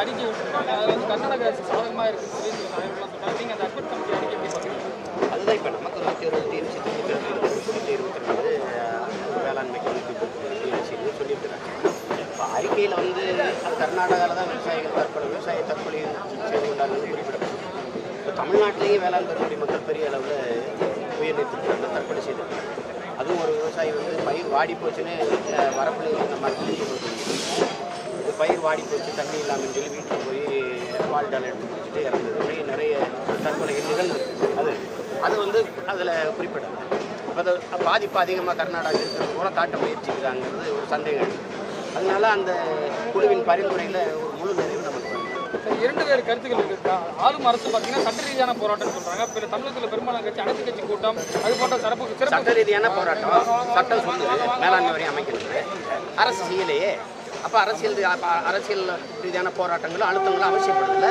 அறிக்கை விட்டுருக்காங்க. அது வந்து கர்நாடக அரசு சாதகமாக இருக்குன்னு சொல்லி நாயகம்லாம் சொன்னாங்க நீங்கள் அந்த அட்மிட் கமிட்டி அறிக்கை எப்படி பார்க்குறீங்க? அதுதான் இப்போ நமக்கு நூற்றி இருபத்தி இருபத்தி நூற்றி இருபத்தி ரெண்டு வேளாண்மை கமிட்டி சொல்லியிருக்கிறாங்க. இப்போ அறிக்கையில் வந்து அது கர்நாடகாவில் தான் விவசாயிகள் தற்கொலை விவசாய தற்கொலை செய்து கொண்டார்கள் குறிப்பிடப்படும் இப்போ தமிழ்நாட்டிலேயே வேளாண் பெருங்குடி மக்கள் பெரிய அளவில் உயிரிழத்திருக்கிறாங்க தற்கொலை செய்திருக்கிறாங்க. அதுவும் ஒரு விவசாயி வந்து பயிர் வாடி போச்சுன்னு வரப்புல இந்த மாதிரி பயிர் வாடி போச்சு தண்ணி இல்லாமல் சொல்லி வீட்டில் போய் வாழ்டால் எடுத்து குடிச்சிட்டு இறந்தது. இப்படி நிறைய தற்கொலைகள் நிகழ்ந்தது அது. அது வந்து அதில் குறிப்பிடலாம் அது பாதிப்பு அதிகமாக கர்நாடகா இருக்கிறது போல காட்ட முயற்சிக்கிறாங்கிறது ஒரு சந்தேகம். எழுது. அதனால அந்த குழுவின் பரிந்துரையில் ஒரு முழு நிறைவு நமக்கு இரண்டு வேறு கருத்துக்கள் இருக்கா? ஆளும் அரசு பார்த்தீங்கன்னா சட்ட ரீதியான போராட்டம் சொல்றாங்க. பிற தமிழகத்தில் பெரும்பாலான கட்சி அனைத்து கட்சி கூட்டம் அது போன்ற சிறப்பு சட்ட ரீதியான போராட்டம் சட்டம் சொல்லுது மேலாண்மை வரை அமைக்கிறது அரசு செய்யலையே. அப்போ அரசியல் ரீ- அரசியல் ரீதியான போராட்டங்களும் அழுத்தங்களும் அவசியப்படுதில்ல.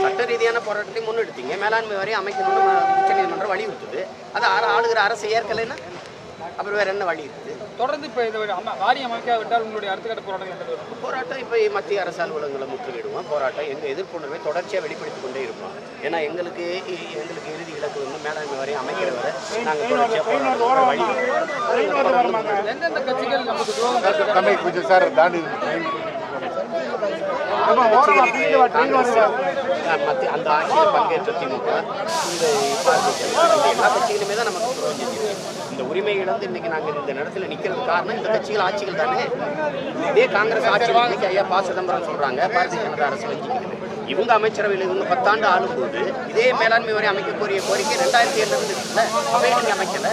சட்ட ரீதியான போராட்டத்தை முன்னெடுத்தீங்க. மேலாண்மை வரை அமைக்கணும்னு ம- உச்சநீதிமன்றம் வலியுறுத்துது. அது ஆளுகிற அரசு ஏற்கலைன்னா அப்புறம் வேற என்ன வழி இருக்குது? தொடர்ந்து இப்போ இது வாரியம் அமைக்காவிட்டால் உங்களுடைய அடுத்த கட்ட போராட்டம் போராட்டம் இப்போ மத்திய அரசு அலுவலகங்களை முற்றுகையிடுவோம் போராட்டம் எங்கள் எதிர்ப்புணர்வை தொடர்ச்சியாக வெளிப்படுத்திக் கொண்டே இருப்போம் ஏன்னா எங்களுக்கு எங்களுக்கு இறுதி இலக்கு வந்து மேலாண்மை வரை அமைக்கிற வரை நாங்கள் தொடர்ச்சியாக போராட்டம் வழி எந்தெந்த கட்சிகள் நமக்கு கொஞ்சம் சார் தாண்டி மத்திய அந்த ஆட்சியில் பங்கேற்ற திமுக இந்த எல்லா கட்சிகளுமே தான் நமக்கு துரோகம் செஞ்சிருக்கு இந்த உரிமை இழந்து இன்னைக்கு நாங்கள் இந்த இடத்துல நிற்கிறது காரணம் இந்த கட்சிகள் ஆட்சிகள் தானே. இதே காங்கிரஸ் ஆட்சி இன்னைக்கு ஐயா ப. சிதம்பரம் சொல்றாங்க பாரதிய ஜனதா அரசு வஞ்சிக்குது இவங்க அமைச்சரவையில் இவங்க பத்தாண்டு ஆளும்போது இதே மேலாண்மை வரை அமைக்க கோரிய கோரிக்கை ரெண்டாயிரத்தி ஏழுல இருந்து இருக்குல்ல? அப்பவே நீங்க அமைக்கல.